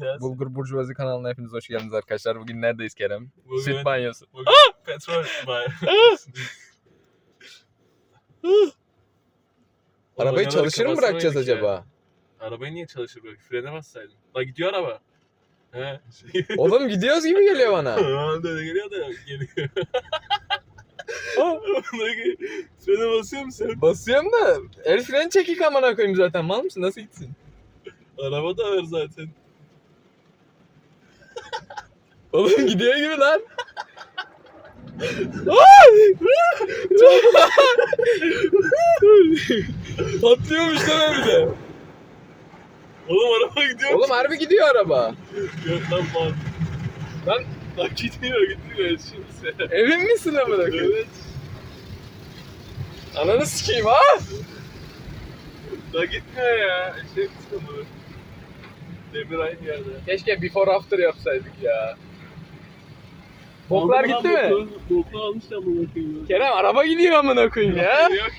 Yes. Bulgur Burjuvazi kanalına hepiniz hoş geldiniz arkadaşlar. Bugün neredeyiz Kerem? Bugün- Süt banyosu. Bugün petrol bay. Arabayı çalışır mı bırakacağız acaba? Arabayı niye çalışır bırak? Frene bassaydın. La gidiyor araba. He. Oğlum gidiyoruz gibi geliyor bana. Anda geliyor da geliyor. Frene basıyor musun sen? Basıyorum da el freni çekik amına koyayım zaten. Mal mısın? Nasıl gitsin? Araba da var zaten. Oğlum gidiyor gibi lan. Patlıyormuş lan bir de. Oğlum araba gidiyor. Oğlum harbi gidiyor araba. Yok lan mal. Lan Lan gidiyor gidiyor şimdi sen. emin misin amına koyayım? Evet. Ananı sikeyim ha. La gitmiyor ya. Şey kısmı. Demir aynı yerde. Keşke before after yapsaydık ya. Boklar gitti mi? Boku almış ya bu bakayım. Kerem araba gidiyor amına koyayım ya. Yok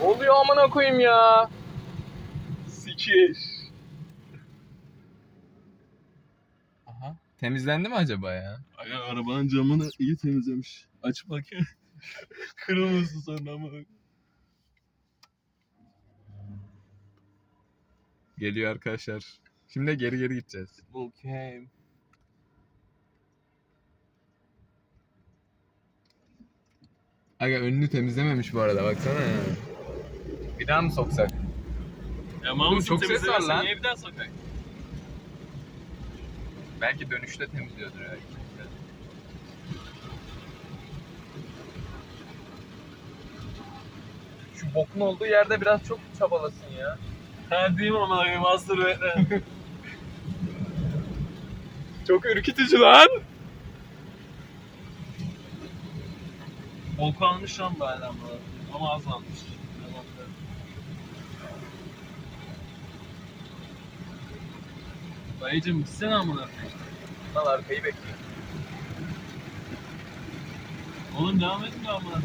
oluyor amına koyayım ya? Sikiş. Aha. Temizlendi mi acaba ya? Aga arabanın camını iyi temizlemiş. Aç bakayım. Kırılmasın sonra ama. Geliyor arkadaşlar. Şimdi geri geri gideceğiz. Okay. Aga önünü temizlememiş bu arada baksana ya. Bir daha mı soksak? Ya Oğlum Mahmut çok ses var lan. Niye bir daha sokak? Belki dönüşte temizliyordur ya. Şu bokun olduğu yerde biraz çok çabalasın ya. Mi ama master bekle. Çok ürkütücü lan. Boku almış lan bu adam bana. Ama az almış. Dayıcım gitsene amına. Lan arkayı bekliyor. Oğlum devam etme amına.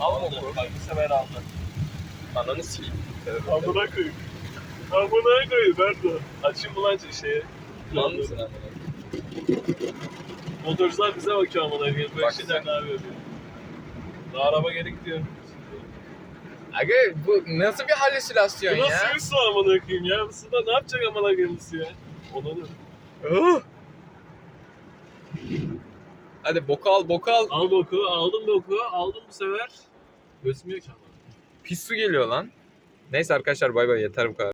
Al boku. Bak bu sefer aldı. Ananı sileyim. Amına koyayım. Amına koyayım Berdo. Açayım mı lan şeye? Lan mısın amına? Motorcular bize bakıyor amına koyayım. Böyle Bak şeyler sen. ne yapıyor. Daha araba geri gidiyor. Aga bu nasıl bir halüsinasyon Bu ya? nasıl bir su amına koyayım ya? Bu suda ne yapacak amına koyayım bu su ya? Ona. Ah! Hadi boku al boku al. Al boku, aldım boku, aldım bu sefer. Gösmüyor ki ama. Pis su geliyor lan. Neyse arkadaşlar bay bay yeter bu kadar.